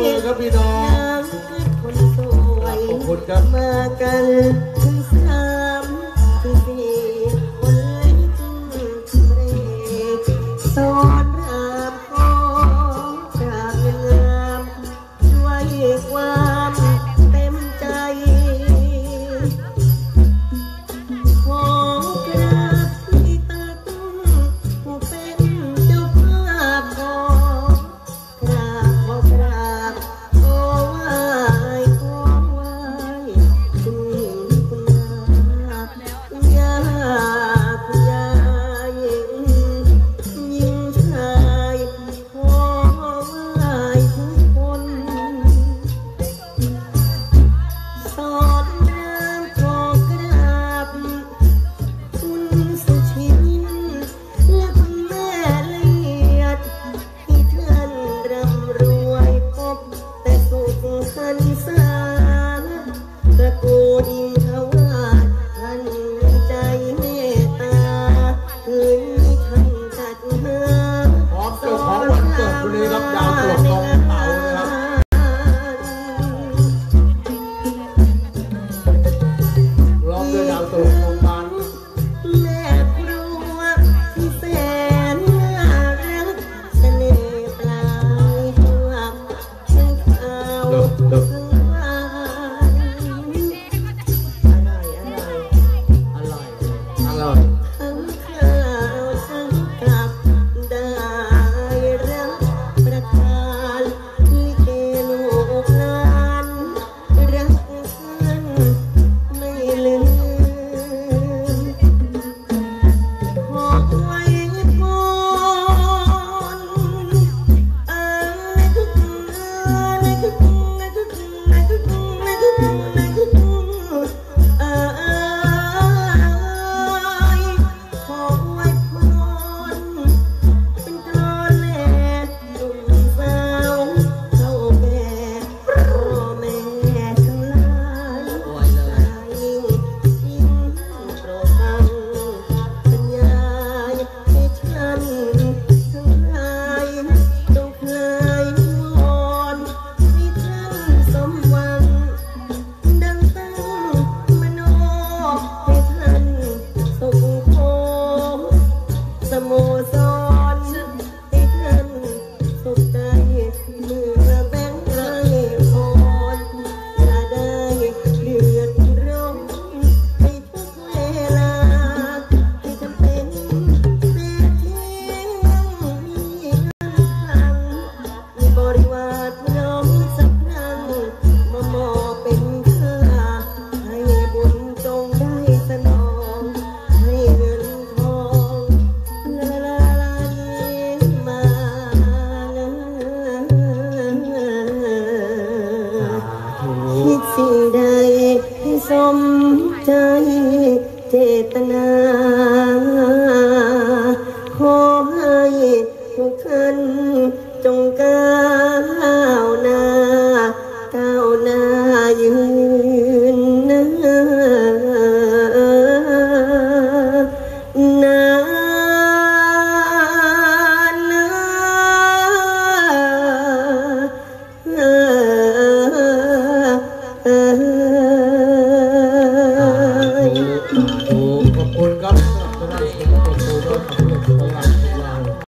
มือครับพี่น้อง น้ำคนสวยบมากัน buồn มใจเจตนา ขอให้ทุกท่านจงก้าวหน้าก้าวหน้ายืน